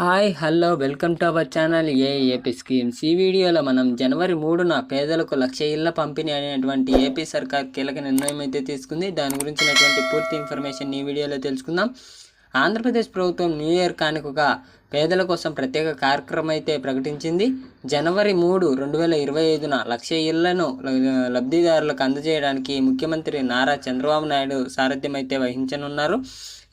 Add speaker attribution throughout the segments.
Speaker 1: Hi hello welcome to our channel AAP AP schemes. ఈ వీడియోలో మనం జనవరి మూడున పేదలకు లక్ష ఇళ్ళ పంపిణీ అనేటువంటి ఏపీ సర్కార్ కీలక నిర్ణయం అయితే తీసుకుంది. దాని గురించినటువంటి పూర్తి ఇన్ఫర్మేషన్ ఈ వీడియోలో తెలుసుకుందాం. ఆంధ్రప్రదేశ్ ప్రభుత్వం న్యూ ఇయర్ కానుకగా పేదల కోసం ప్రత్యేక కార్యక్రమం అయితే ప్రకటించింది. జనవరి మూడు రెండు వేల ఇరవై ఐదున లక్ష ఇళ్ళను లబ్ధిదారులకు అందజేయడానికి ముఖ్యమంత్రి నారా చంద్రబాబు నాయుడు సారథ్యం అయితే వహించనున్నారు.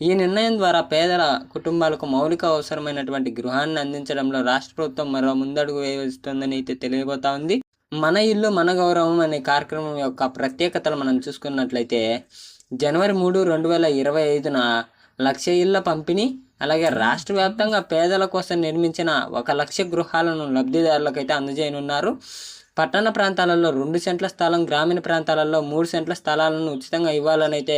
Speaker 1: ఈ నిర్ణయం ద్వారా పేదల కుటుంబాలకు మౌలిక అవసరమైనటువంటి గృహాన్ని అందించడంలో రాష్ట్ర ప్రభుత్వం మరో ముందడుగు వేస్తుందని అయితే తెలియబోతా ఉంది. మన ఇల్లు మన గౌరవం అనే కార్యక్రమం యొక్క ప్రత్యేకతలు మనం చూసుకున్నట్లయితే జనవరి మూడు రెండు వేల ఇరవై ఐదున లక్ష ఇళ్ళ పంపిణీ అలాగే రాష్ట్ర వ్యాప్తంగా పేదల కోసం నిర్మించిన ఒక లక్ష గృహాలను లబ్ధిదారులకైతే అందజేయనున్నారు. పట్టణ ప్రాంతాలలో రెండు సెంట్ల స్థలం గ్రామీణ ప్రాంతాలలో మూడు సెంట్ల స్థలాలను ఉచితంగా ఇవ్వాలని అయితే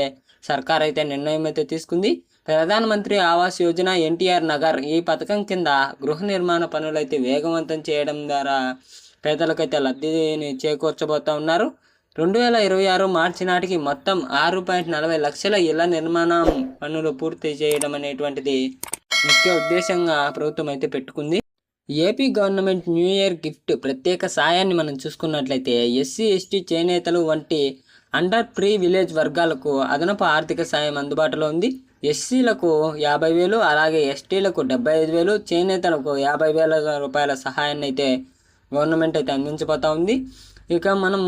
Speaker 1: సర్కార్ అయితే నిర్ణయం అయితే తీసుకుంది. ప్రధానమంత్రి ఆవాస్ యోజన ఎన్టీఆర్ నగర్ ఈ పథకం కింద గృహ నిర్మాణ పనులు అయితే వేగవంతం చేయడం ద్వారా పేదలకైతే లబ్ధిని చేకూర్చబోతా ఉన్నారు. రెండు వేల ఇరవై ఆరు మార్చి నాటికి మొత్తం ఆరు పాయింట్ నలభై లక్షల ఇళ్ళ నిర్మాణం పనులు పూర్తి చేయడం అనేటువంటిది ముఖ్య ఉద్దేశంగా ప్రభుత్వం అయితే పెట్టుకుంది. AP government new year gift ప్రత్యేక సాయాన్ని మనం చూసుకున్నట్లయితే ఎస్సీ ఎస్టీ చేనేతలు వంటి అండర్ ప్రీ విలేజ్ వర్గాలకు అదనపు ఆర్థిక సాయం అందుబాటులో ఉంది. ఎస్సీలకు యాభై వేలు అలాగే ఎస్టీలకు డెబ్బై ఐదు వేలు చేనేతలకు యాభై వేల రూపాయల సహాయాన్ని అయితే గవర్నమెంట్ అయితే అందించబోతా ఉంది. ఇక మనం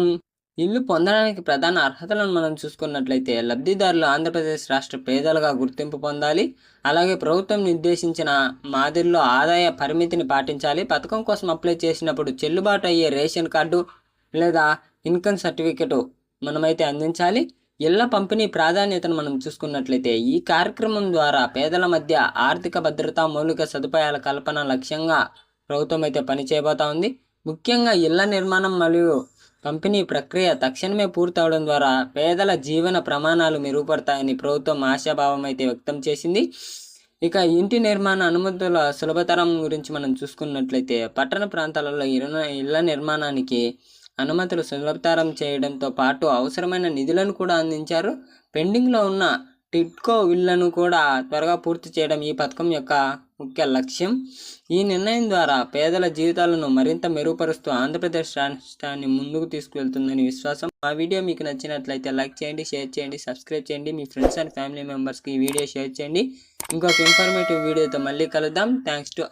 Speaker 1: ఇల్లు పొందడానికి ప్రధాన అర్హతలను మనం చూసుకున్నట్లయితే లబ్ధిదారులు ఆంధ్రప్రదేశ్ రాష్ట్ర పేదలుగా గుర్తింపు పొందాలి. అలాగే ప్రభుత్వం నిర్దేశించిన మాదిరిలో ఆదాయ పరిమితిని పాటించాలి. పథకం కోసం అప్లై చేసినప్పుడు చెల్లుబాటు అయ్యే రేషన్ కార్డు లేదా ఇన్కమ్ సర్టిఫికెట్ మనమైతే అందించాలి. ఇళ్ళ పంపిణీ ప్రాధాన్యతను మనం చూసుకున్నట్లయితే ఈ కార్యక్రమం ద్వారా పేదల మధ్య ఆర్థిక భద్రత మౌలిక సదుపాయాల కల్పన లక్ష్యంగా ప్రభుత్వం అయితే పనిచేయబోతా ఉంది. ముఖ్యంగా ఇళ్ళ నిర్మాణం మరియు పంపిణీ ప్రక్రియ తక్షణమే పూర్తవడం ద్వారా పేదల జీవన ప్రమాణాలు మెరుగుపడతాయని ప్రభుత్వం ఆశాభావం అయితే వ్యక్తం చేసింది. ఇక ఇంటి నిర్మాణ అనుమతుల సులభతరం గురించి మనం చూసుకున్నట్లయితే పట్టణ ప్రాంతాలలో ఇరున ఇళ్ళ నిర్మాణానికి అనుమతులు సులభతరం చేయడంతో పాటు అవసరమైన నిధులను కూడా అందించారు. పెండింగ్లో ఉన్న టిట్కో ఇళ్ళను కూడా త్వరగా పూర్తి చేయడం ఈ పథకం యొక్క ముఖ్య లక్ష్యం. ఈ నిర్ణయం ద్వారా పేదల జీవితాలను మరింత మెరుగుపరుస్తూ ఆంధ్రప్రదేశ్ రాష్ట్రాన్ని ముందుకు తీసుకువెళ్తుందని విశ్వాసం. ఆ వీడియో మీకు నచ్చినట్లయితే లైక్ చేయండి షేర్ చేయండి సబ్స్క్రైబ్ చేయండి. మీ ఫ్రెండ్స్ అండ్ ఫ్యామిలీ మెంబర్స్కి ఈ వీడియో షేర్ చేయండి. ఇంకొక ఇన్ఫర్మేటివ్ వీడియోతో మళ్ళీ కలుద్దాం. Thanks to